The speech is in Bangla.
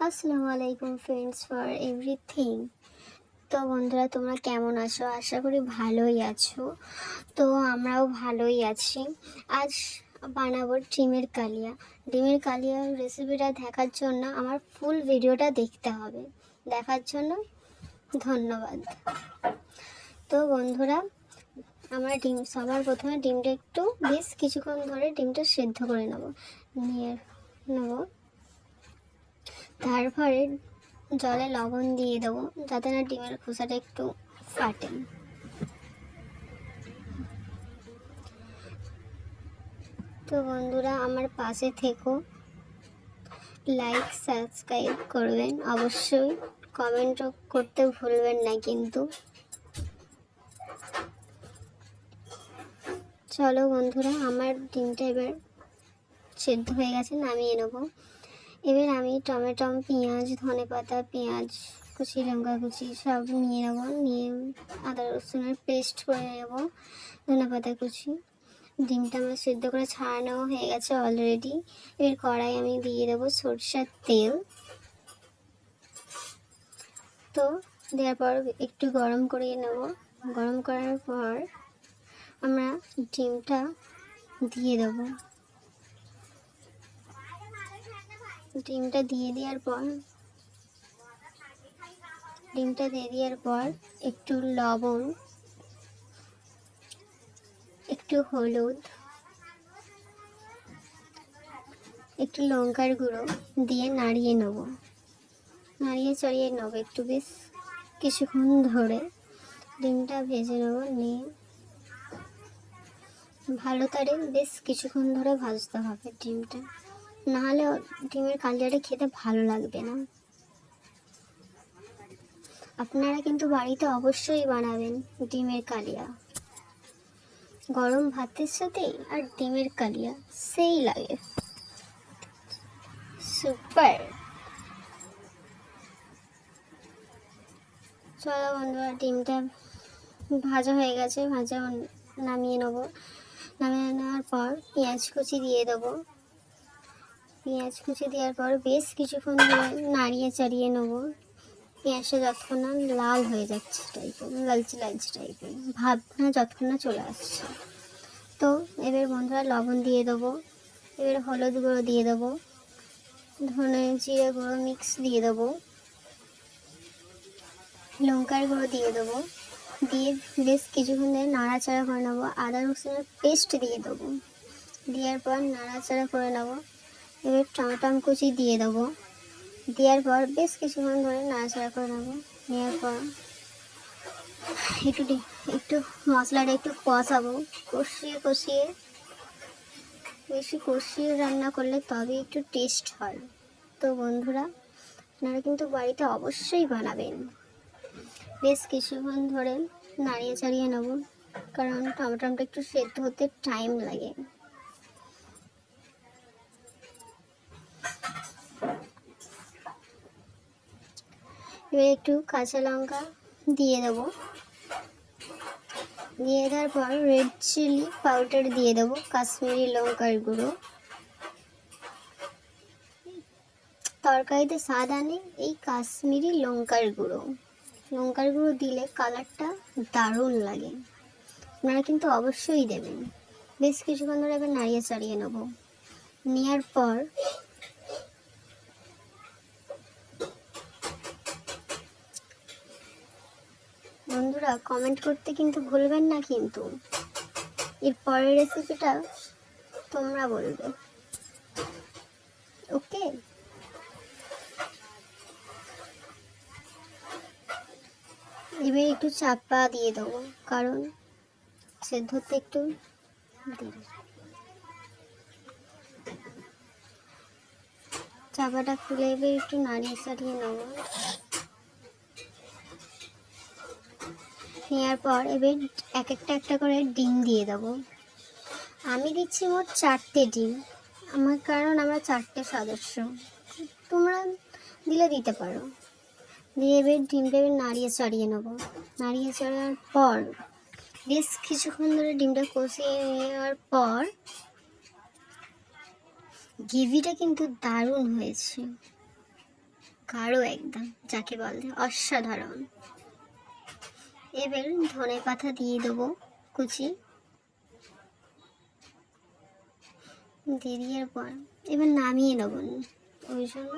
আসসালামু আলাইকুম ফ্রেন্ডস ফর এভরিথিং তো বন্ধুরা, তোমরা কেমন আছো? আশা করি ভালোই আছো। তো আমরাও ভালোই আছি। আজ বানাবো ডিমের কালিয়া। ডিমের কালিয়ার রেসিপিটা দেখার জন্য আমার ফুল ভিডিওটা দেখতে হবে। দেখার জন্য ধন্যবাদ। তো বন্ধুরা, আমরা ডিম, সবার প্রথমে ডিমটা একটু বেশ কিছুক্ষণ ধরে ডিমটা সেদ্ধ করে নেব। নিয়ে নেব। তারপরে জলে লবণ দিয়ে দেবো, যাতে না ডিমের খোসাটা একটু ফাটে। তো বন্ধুরা, আমার পাশে থেকো। লাইক সাবস্ক্রাইব করবেন। অবশ্যই কমেন্টও করতে ভুলবেন না কিন্তু। চলো বন্ধুরা, আমার ডিমটা এবার সেদ্ধ হয়ে গেছে, নামিয়ে নেব। এবার আমি টমেটো পেঁয়াজ ধনে পাতা পেঁয়াজ, কুচি লঙ্কা কুচি সব নিয়ে নেব। নিয়ে আদা রসুনের পেস্ট করে নেব ধনে পাতা কুচি। ডিমটা আমার সেদ্ধ করে ছাড়ানো হয়ে গেছে অলরেডি এবার কড়াই আমি দিয়ে দেবো সরষের তেল। তো দেওয়ার পর একটু গরম করে নেব। গরম করার পর আমরা ডিমটা দিয়ে দেবো। ডিমটা দিয়ে দেওয়ার পর, ডিমটা দিয়ে দেওয়ার পর একটু লবণ, একটু হলুদ, একটু লঙ্কার গুঁড়ো দিয়ে নাড়িয়ে নেব। নাড়িয়ে চড়িয়ে নেব একটু বেশ কিছুক্ষণ ধরে। ডিমটা ভেজে নেব, নিয়ে ভালো তারে বেশ কিছুক্ষণ ধরে ভাজতে হবে ডিমটা। নাহলে ডিমের কালিয়াটা খেতে ভালো লাগবে না। আপনারা কিন্তু বাড়িতে অবশ্যই বানাবেন ডিমের কালিয়া। গরম ভাতের সাথে আর ডিমের কালিয়া, সেই লাগে। সুপার চলো বন্ধুরা, ডিমটা ভাজা হয়ে গেছে। ভাজা নামিয়ে নেব। নামিয়ে নেওয়ার পর পেঁয়াজ কুচি দিয়ে দেবো। পেঁয়াজ কুচি দেওয়ার পর বেশ কিছুক্ষণ ধরে নাড়িয়ে চাড়িয়ে নেব। পেঁয়াজটা যতক্ষণ না লাল হয়ে যাচ্ছে টাইপের লালচে লালচে টাইপের ভাবনা যতক্ষণ না চলে আসছে। তো এবার বন্ধুরা লবণ দিয়ে দেবো, এবার হলুদ গুঁড়ো দিয়ে দেবো, ধনে জিরে গুঁড়ো মিক্স দিয়ে দেবো, লঙ্কার গুঁড়ো দিয়ে দেবো, দিয়ে বেশ কিছুক্ষণ ধরে নাড়াচাড়া করে নেব। আদা রসুনের পেস্ট দিয়ে দেবো। দেওয়ার পর নাড়াচাড়া করে নেব। এবার টমেটো কুচি দিয়ে দেবো। দেওয়ার পর বেশ কিছুক্ষণ ধরে নাড়াচাড়া করে নেব। নেওয়ার পর একটু একটু মশলাটা একটু কষাবো। কষিয়ে কষিয়ে, বেশি কষিয়ে রান্না করলে তবে একটু টেস্ট হয়। তো বন্ধুরা, আপনারা কিন্তু বাড়িতে অবশ্যই বানাবেন। বেশ কিছুক্ষণ ধরে নাড়িয়ে চাড়িয়ে নেব। কারণ টমেটোটা একটু সেদ্ধ হতে টাইম লাগে। এবার একটু কাঁচা লঙ্কা দিয়ে দেবো। দিয়ে দেওয়ার পর রেড চিলি পাউডার দিয়ে দেবো, কাশ্মীরি লঙ্কার গুঁড়ো। তরকারিতে স্বাদ আনে এই কাশ্মীরি লঙ্কার গুঁড়ো। লঙ্কার গুঁড়ো দিলে কালারটা দারুণ লাগে। আপনারা কিন্তু অবশ্যই দেবেন। বেশ কিছুক্ষণ ধরে এবার নাড়িয়ে চাড়িয়ে নেব। নেওয়ার পর বন্ধুরা কমেন্ট করতে কিন্তু ভুলবেন না কিন্তু। এর পরের রেসিপিটা তোমরা বলবে। ওকে এবার একটু চাপা দিয়ে দেবো, কারণ সেদ্ধতে একটু দেরি। চাপাটা খুলে এবার একটু নাড়িয়ে সারিয়ে নেব। নেওয়ার পর এবার এক একটা একটা করে ডিম দিয়ে দেবো। আমি দিচ্ছি মোট চারটে ডিম। আমার কারণ আমরা চারটে সদস্য। তোমরা দিলে দিতে পারো। দিয়ে এবার ডিমটা এবার নাড়িয়ে চাড়িয়ে নেব। নাড়িয়ে চাড়ার পর, বেশ কিছুক্ষণ ধরে ডিমটা কষিয়ে নেওয়ার পর, গ্রেভিটা কিন্তু দারুণ হয়েছে। গাঢ় একদম, যাকে বলে অসাধারণ। এবার ধনে পাতা দিয়ে দেবো কুচি। দিয়ে দেওয়ার পর এবার নামিয়ে নেব। ওই জন্য